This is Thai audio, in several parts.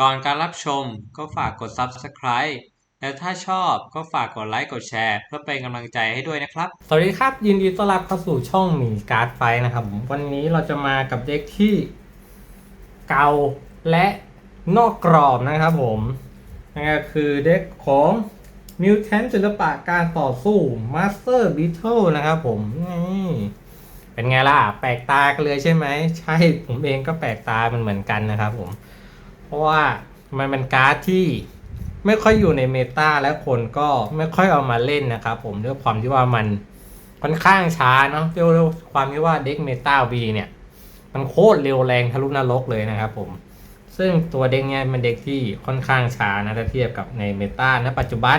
ก่อนการรับชมก็ฝากกด Subscribe และถ้าชอบก็ฝากกดไลค์กดแชร์ เพื่อเป็นกำลังใจให้ด้วยนะครับ สวัสดีครับยินดีต้อนรับเข้าสู่ช่องหมีการ์ดไฟนะครับผมวันนี้เราจะมากับเด็กที่เก่าและนอกกรอบนะครับผมนั่นก็คือเด็กของมิวแทนศิลปะการต่อสู้ Master Beetle นะครับผมนี่เป็นไงล่ะ แปลกตากันเลยใช่ไหม ใช่ผมเองก็แปลกตามันเหมือนกันนะครับผม ราะว่ามันเป็นการ์ดที่ไม่ค่อยอยู่ในเมตาและคนก็ไม่ค่อยเอามาเล่นนะครับผมด้วยความที่ว่ามันค่อนข้างช้าเนาะด้วยความที่ว่าเด็กเมตาวีเนี่ย มันโคตรเร็วแรงทะลุนรกเลยนะครับผม ซึ่งตัวเด็กเนี่ยเป็นเด็กที่ค่อนข้างช้านะถ้าเทียบกับในเมตาณปัจจุบัน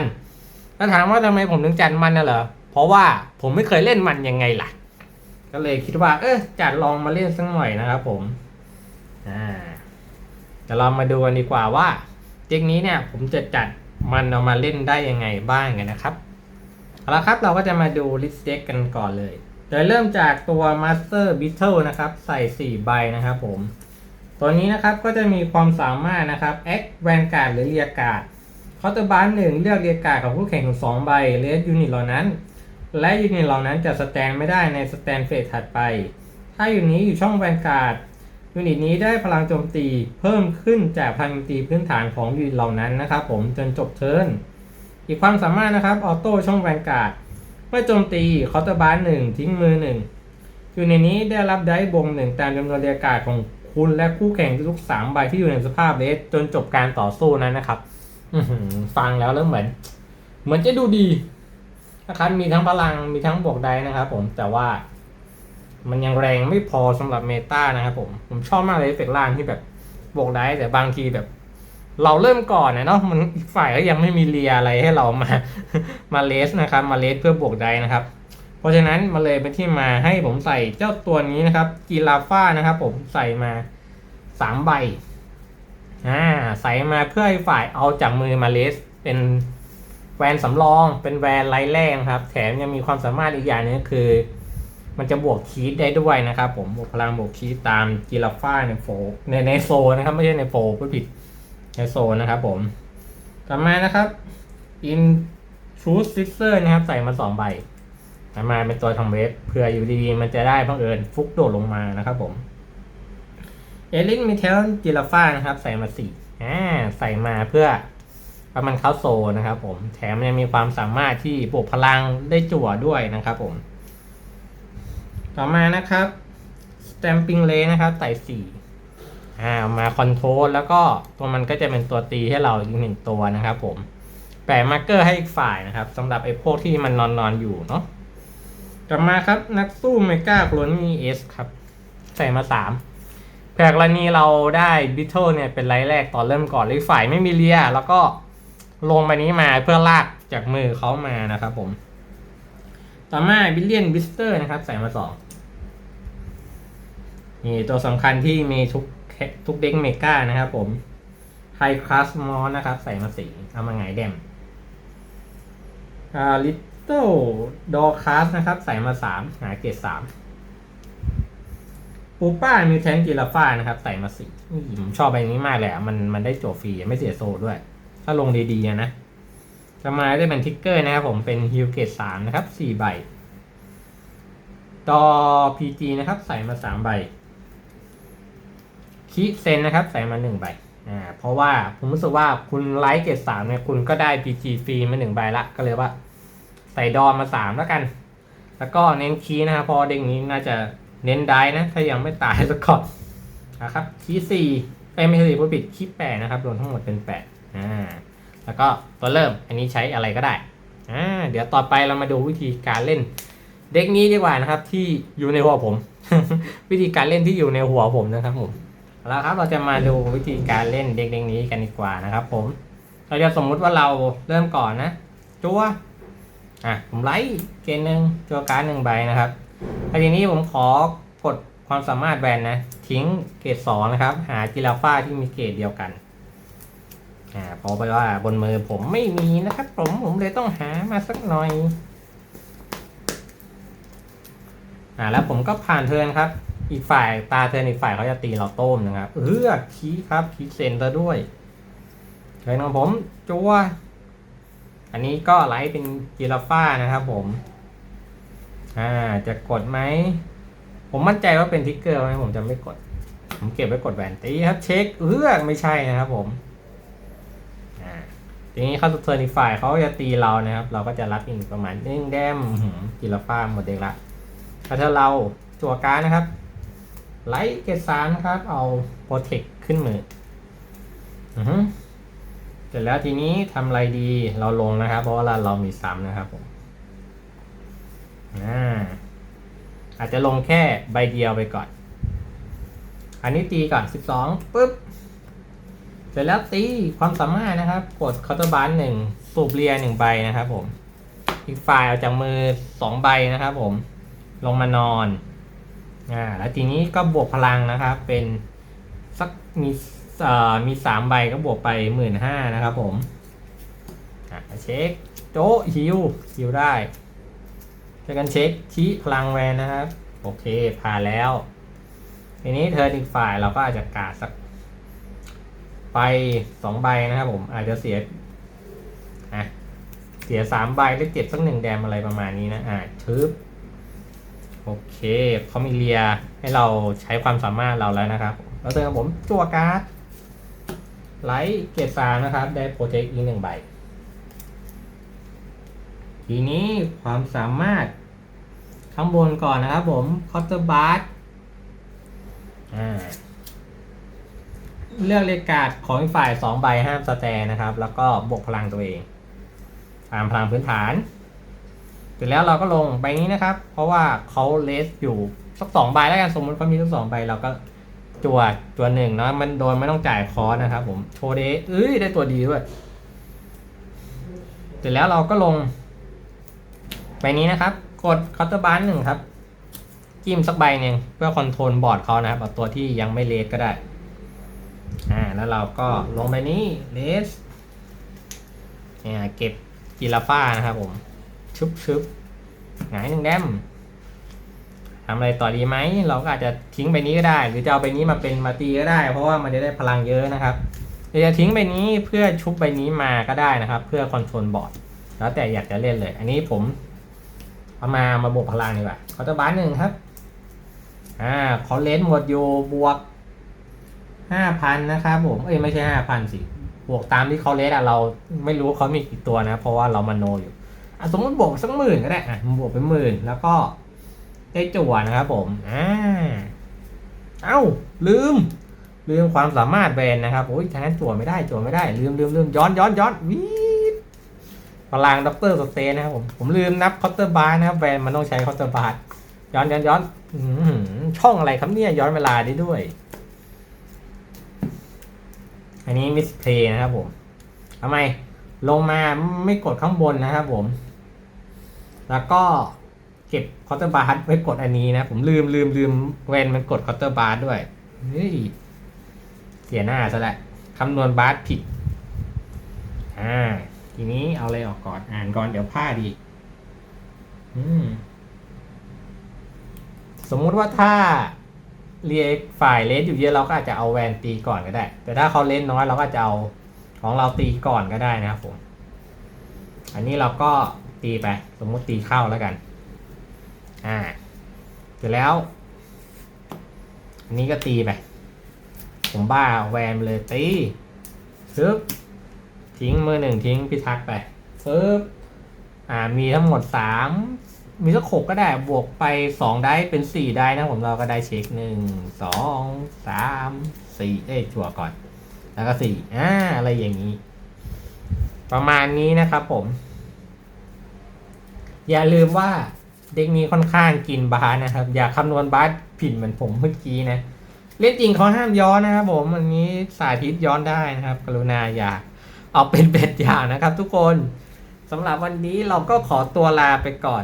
ถ้าถามว่าทำไมผมถึงจัดมันน่ะเหรอ เพราะว่าผมไม่เคยเล่นมันยังไงล่ะ ก็เลยคิดว่า เออจัดลองมาเล่นสักหน่อยนะครับผม อ่า เดี๋ยวเรามาดูกันดีกว่าว่าเด็กนี้เนี่ยผมจะจัดมันเอามาเล่นได้ยังไงบ้างกันนะครับเอาละครับเราก็จะมาดูลิสต์เด็กกันก่อนเลย โดยเริ่มจากตัว Master Beetle นะครับ ใส่ 4 ใบนะครับผม ตัวนี้นะครับก็จะมีความสามารถนะครับ Act Vanguard หรือเรียกาดเคาน์ตอร์บาร์หนึ่งเลือกเรียกาดของผู้แข่งถึง2ใบเลสยูนิตเหล่านั้น และยูนิตเหล่านั้นจะสแตนไม่ได้ในสแตนเฟสถัดไป ถ้าอยู่นี้อยู่ช่องแวนการ์ด ยูนิตนี้ได้พลังโจมตีเพิ่มขึ้นจากพลังโจมตีพื้นฐานของยูนิตเหล่านั้นนะครับผมจนจบเทิร์นอีกความสามารถนะครับออโต้ช่องแวนการ์ดเมื่อโจมตีคาน์ตอร์บาร์หนึ่งทิ้งมือหนึ่งยูนิตนี้ได้รับได้บงหนึ่งตามจำนวนเรียกการ์ดของคุณและคู่แข่งทุกสามใบที่อยู่ในสภาพเลสจนจบการต่อสู้นั้นนะครับฟังแล้วแล้วเหมือน เหมือนจะดูดีนะครับมีทั้งพลังมีทั้งบวกได้นะครับผมแต่ว่า มันยังแรงไม่พอสำหรับเมตานะครับผมผมชอบมากเลยเอฟเฟกล่างที่แบบบวกได้แต่บางทีแบบ เราเริ่มก่อนนะเนาะมันอีกฝ่ายก็ยังไม่มีเรียอะไรให้เรามามาเลสนะครับมาเลสเพื่อบวกได้นะครับ เพราะฉะนั้นมาเลยเป็นที่มาให้ผมใส่เจ้าตัวนี้นะครับกีราฟ้านะครับ ผมใส่มาสามใบอ่าใส่มาเพื่อให้ฝ่ายเอาจากมือมาเลสเป็นแวนสำรองเป็นแวนไร้แรงครับ แถมยังมีความสามารถอีกอย่างนึงก็คือ มันจะบวกคีดได้ด้วยนะครับผมบวกพลังบวกคีดตามกีราฟ้าในโฟในในโซนะครับไม่ใช่ในโฟพูดผิดในโซนะครับผมต่อมานะครับ in truth sister นะครับ ใส่มาสองใบต่อมาเป็นตัวทำเวฟเผื่ออยู่ดีๆ มันจะได้พังเอิญฟุกโดดลงมานะครับผมเอลินมิเทลจิราฟ้านะครับ ใส่มาสี่อ่าใส่มาเพื่อประมันเข้าโซนะครับผมแถมยังมีความสามารถที่บวกพลังได้จั่วด้วยนะครับผม ต่อมานะครับ stamping ray นะครับใส่สี่อ่ามาคอนโทรลแล้วก็ตัวมันก็จะเป็นตัวตีให้เราอีกหนึ่งตัวนะครับผมแปะมาร์กเกอร์ให้อีกฝ่ายนะครับสำหรับไอ้พวกที่มันนอนนอนอยู่เนาะต่อมาครับนักสู้เมกาโคลนี่เอสครับ ใส่มาสามแผกรณีเราได้บิทเทิลเนี่ยเป็นไรแรกตอนเริ่มก่อนเลยฝ่ายไม่มีเลีย แล้วก็ลงไปนี้มาเพื่อลากจากมือเขามานะครับผม ต่อมาบิลเลียนบิสเตอร์นะครับ ใส่มาสองนี่ตัวสำคัญที่มีทุกทุกเด็กเมกานะครับผมไฮคลาสมอนะครับ ใส่มาสีเอามาไงายแดมอ่าลิตเติ้ลดอคลาสนะครับ ใส่มาสามหาเกรดสามปูป้ามิวแทนจิราฟ้านะครับ ใส่มาสี่นี่ผมชอบใบนี้มากเลยอะมันมันได้โจฟรีไม่เสียโซด้วย ถ้าลงดีๆนะ จะมาได้เป็นทิกเกอร์นะครับผมเป็นฮิวเกตสามนะครับสี่ใบดอ PG นะครับ ใส่มาสามใบคิเซนนะครับ ใส่มาหนึ่งใบอ่าเพราะว่าผมรู้สึกว่าคุณไลท์เกตสามเนี่ยคุณก็ได้ PG ฟรีมาหนึ่งใบละก็เลยว่า ใส่ดอมาสามแล้วกัน แล้วก็เน้นคีนะครับพอเด้งนี้น่าจะเน้นได้นะ ถ้ายังไม่ตายสักก่อนนะครับคีสี่เอ้ยไม่ใช่สี่ผู้ปิดคีแปดนะครับรวมทั้งหมดเป็นแปดอ่า แล้วก็ตัวเริ่มอันนี้ใช้อะไรก็ได้อ่าเดี๋ยวต่อไปเรามาดูวิธีการเล่น เด็กนี้ดีกว่านะครับที่อยู่ในหัวผม วิธีการเล่นที่อยู่ในหัวผมนะครับผมแล้วครับเราจะมาดูวิธีการเล่นเด็กเด็กนี้กันดีกว่านะครับผมเราจะสมมุติว่าเราเริ่มก่อนนะจัวอะผมไลท์เกณฑ์หนึ่งจัวการหนึ่งใบนะครับแล้วทีนี้ผมขอกดความสามารถแบนนะทิ้งเกรดสองนะครับ หาจิราฟ้าที่มีเกรดเดียวกัน อ่าเพอไปว่าบนมือผมไม่มีนะครับ ผมผมเลยต้องหามาสักหน่อย อ่าแล้วผมก็ผ่านเทินครับ อีกฝ่ายตาเทินอีกฝ่ายเขาจะตีเราโต้มนะครับเออคีครับคีเซนเตอร์ด้วยเทินของผมจัวอันนี้ก็ไลท์เป็นจิราฟ้านะครับผม อ่าจะกดไหม ผมมั่นใจว่าเป็นทิกเกอร์ไหมผมจะไม่กด ผมเก็บไว้กดแวนตีครับ เช็คเออไม่ใช่นะครับผม ทีนี้เข้าสู่เทอร์นิฟายเขาจะตีเรานะครับ เราก็จะรับอีกประมาณหนึ่งแดมอื้อหือจิราฟ้าหมดเด็กละถ้าเธอเราจั่วการดนะครับ ไลท์เกตสามนะครับ เอาโปรเทคขึ้นมืออือฮึเสร็จแล้วทีนี้ทำอะไรดีเราลงนะครับ เพราะว่าเราเรามีซ้ำนะครับผมอ่าอาจจะลงแค่ใบเดียวไปก่อน อันนี้ตีก่อน 12ปุ๊บ เสร็จแล้วตีความสามารถนะครับ กดเคาน์เตอร์บาร์หนึ่งสูบเรียหนึ่งใบนะครับผม อีกฝ่ายเอาจากมือสองใบนะครับผม ลงมานอน อ่า แล้วทีนี้ก็บวกพลังนะครับ เป็นสักมีเอ่อมีสามใบก็บวกไปหมื่นห้านะครับผม อะเช็ค โจฮิวฮิวได้จอกันเช็คชี้พลังแวนนะครับ โอเคผ่านแล้ว ทีนี้เธออีกฝ่ายเราก็อาจจะกาดสัก ไปสองใบนะครับผมอาจจะเสียอะเสียสามใบหรือเจ็บสักหนึ่งแดมอะไรประมาณนี้นะอะทึบโอเคเขามีเลียให้เราใช้ความสามารถเราแล้วนะครับแล้วเติมผมจั่วการ์ดไลท์เกรดสามนะครับ ได้โปรเจกต์อีกหนึ่งใบ ทีนี้ความสามารถข้างบนก่อนนะครับผมคอตเตอร์บาร์อ่า เลือกเลขการ์ดของอีกฝ่ายสองใบห้ามสแตนนะครับ แล้วก็บวกพลังตัวเองตามพลังพื้นฐานเสร็จแล้วเราก็ลงใบนี้นะครับ เพราะว่าเขาเลสอยู่สักสองใบแล้วกันสมมติเขามีสักสองใบเราก็จวดจวดหนึ่งเนาะมันโดนไม่ต้องจ่ายคอสนะครับ ผมโชเดย์เอ้ยได้ตัวดีด้วยเสร็จแล้วเราก็ลงใบนี้นะครับ กดคาน์เตอร์บาร์หนึ่งครับ จิ้มสักใบหนึ่งเพื่อคอนโทรลบอร์ดเขานะครับเอาตัวที่ยังไม่เลสก็ได้ แล้วเราก็ลงใบนี้เลสเนี่ยเก็บจิราฟ้านะครับผมชุบชุบหงายหนึ่งแดมทำอะไรต่อดีไหม เราก็อาจจะทิ้งใบนี้ก็ได้ หรือจะเอาใบนี้มาเป็นมาตีก็ได้ เพราะว่ามันจะได้พลังเยอะนะครับหรือจะทิ้งใบนี้เพื่อชุบใบนี้มาก็ได้นะครับ เพื่อคอนโทรลบอร์ดแล้วแต่อยากจะเล่นเลย อันนี้ผมเอามามาบวกพลังดีกว่าคอร์ตบ้าร์หนึ่งครับ อ่าเขาเลนหมดอยู่บวก ห้าพันนะครับผม เอ้ยไม่ใช่ห้าพันสิ บวกตามที่เขาเลสอะเราไม่รู้เขามีกี่ตัวนะ เพราะว่าเรามาโนอยู่อะสมมติบวกสักหมื่นก็ได้อะบวกเป็นหมื่นแล้วก็ได้จั่วนะครับผม อ่า เอ้า ลืม ลืมความสามารถแบนนะครับโอ้ยทางนั้นจั่วไม่ได้จั่วไม่ได้ ลืมลืมลืมย้อนย้อนย้อนวีดพลังด็อกเตอร์สเตนนะครับผม ผมลืมนับคอตเตอร์บาร์นะครับแบนมันต้องใช้คอตเตอร์บาร์ย้อนย้อนย้อนอื้อหือช่องอะไรครับเนี่ยย้อนเวลาได้ด้วย อันนี้มิสเพย์นะครับผมทำไมลงมาไม่กดข้างบนนะครับผม แล้วก็เก็บคอร์เตอร์บาร์ไว้กดอันนี้นะ ผมลืมลืมลืมเวนมันกดคอร์เตอร์บาร์ด้วยเฮ้ยเสียหน้าซะแหละคำนวณบาร์ผิด อ่า ทีนี้เอาอะไรออกก่อน อ่านก่อนเดี๋ยวพลาดอีกอืม สมมุติว่าถ้า เรียกฝ่ายเลสอยู่เยอะเราก็อาจจะเอาแวนตีก่อนก็ได้ แต่ถ้าเขาเลสน้อยเราก็จะเอาของเราตีก่อนก็ได้นะครับผม อันนี้เราก็ตีไป สมมุติตีเข้าแล้วกัน อ่า เสร็จแล้ว อันนี้ก็ตีไป ผมบ้าแวนเลยตีซึบทิ้งมือหนึ่งทิ้งพิทักษ์ไปซึบอ่ามีทั้งหมดสาม มีสักหกก็ได้บวกไปสองได้เป็นสี่ได้นะผมเราก็ได้เช็คหนึ่งสองสามสี่เอ้ยจั่วก่อน แล้วก็สี่อ่าอะไรอย่างนี้ ประมาณนี้นะครับผม อย่าลืมว่าเด็กนี้ค่อนข้างกินบาสนะครับ อย่าคำนวณบาสผิดเหมือนผมเมื่อกี้นะ เล่นจริงเขาห้ามย้อนนะครับผมอันนี้สาธิตย้อนได้นะครับ กรุณาอย่าเอาเป็นเบ็ดอย่างนะครับ ทุกคนสำหรับวันนี้เราก็ขอตัวลาไปก่อน